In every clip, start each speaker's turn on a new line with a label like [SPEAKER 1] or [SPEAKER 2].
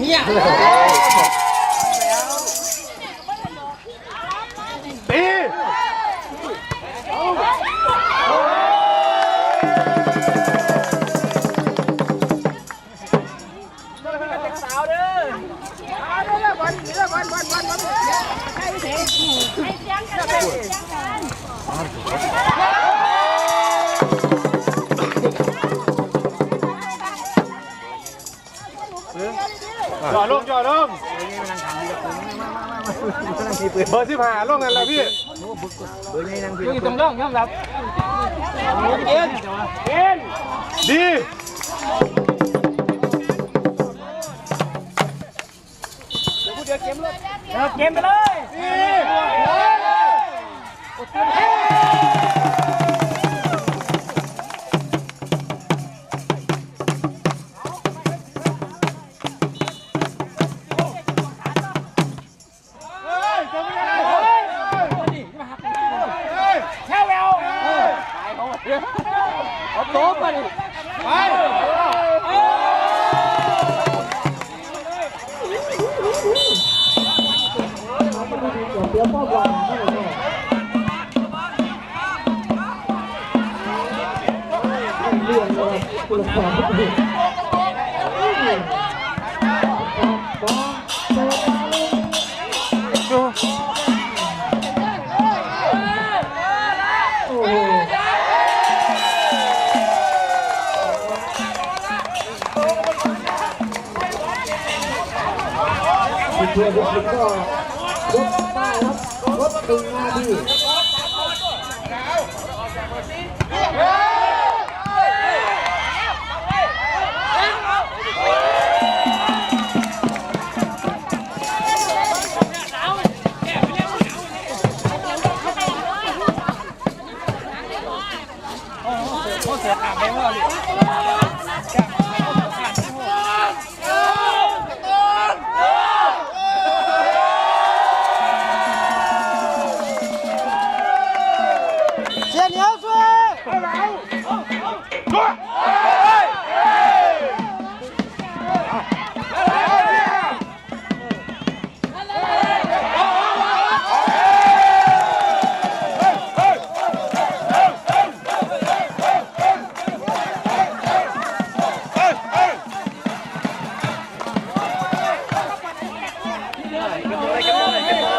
[SPEAKER 1] เนี่ย
[SPEAKER 2] ตีจ่อลงจ่อล งเบอร์สิบห้าลงกันแล้วพี่
[SPEAKER 1] อยู่ตรงร่องยอมรับเกินเกิน
[SPEAKER 2] ดี
[SPEAKER 1] เอาเกมเลยเกม
[SPEAKER 2] ไป
[SPEAKER 3] เลยแพื่อนทุกคนก็ยกได้ครับรถหนึ่งนาที
[SPEAKER 1] เสีย
[SPEAKER 2] มา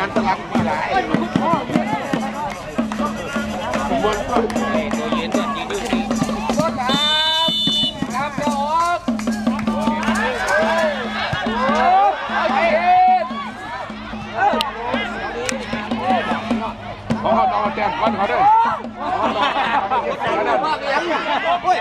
[SPEAKER 2] เอามา
[SPEAKER 1] จุ่มเหรียญน้ำตะลักมาได้ตัวเหรียญตัวจริงดูสิครับครับเดี๋ยวออกเอาไปเอง
[SPEAKER 2] เขาเขาต้องเอแต้มก้อนเขาด้วย
[SPEAKER 1] ว่าไปยังโอ้ย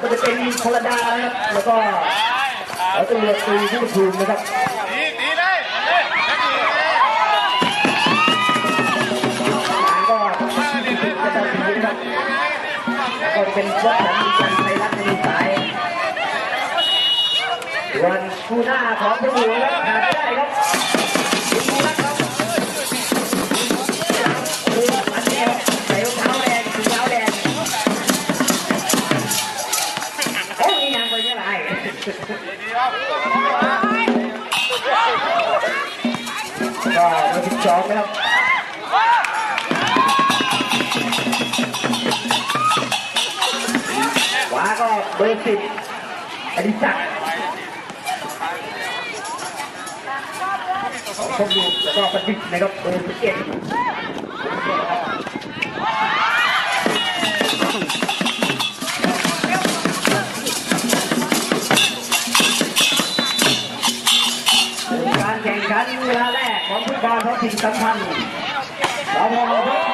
[SPEAKER 3] พลดานะครับ แล้วก็แล้วก็เรือตีผู้ทูมนะครับ
[SPEAKER 2] ดีดีเลยเฮ้ยดีเลย
[SPEAKER 3] แล้วก็จะตัดสินะครับก็เป็นพวกสันติกันไทยรัฐในสายวันคู่หน้าของผู้ดูครับหาไม่ได้ครับ ก็มาสิบสองนะครับขวาก็เบอร์สิบอดิศักดิ์ของชมบุแล้วก็ประดิษฐ์นะครับเบอร์สิบเอ็ด การท้องถิ่นสัมพันธ์สพ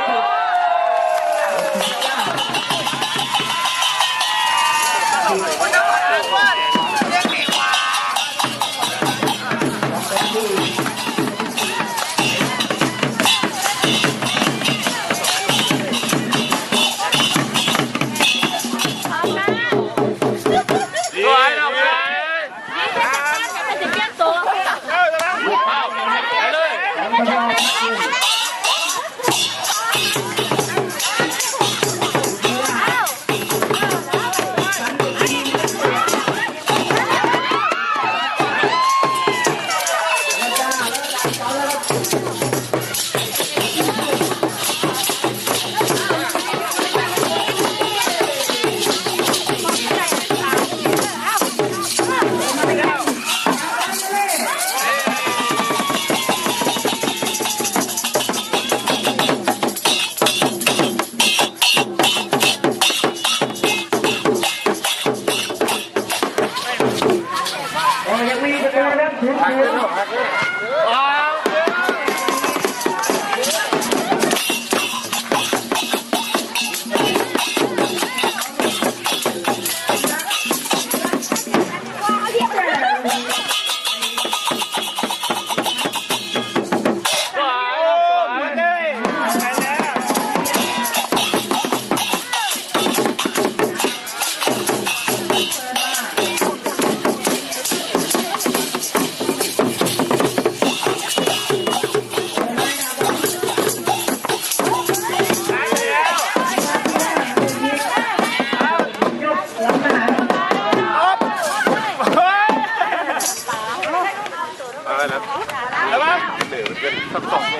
[SPEAKER 2] เหนือเป็นสักสองเล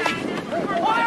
[SPEAKER 2] ย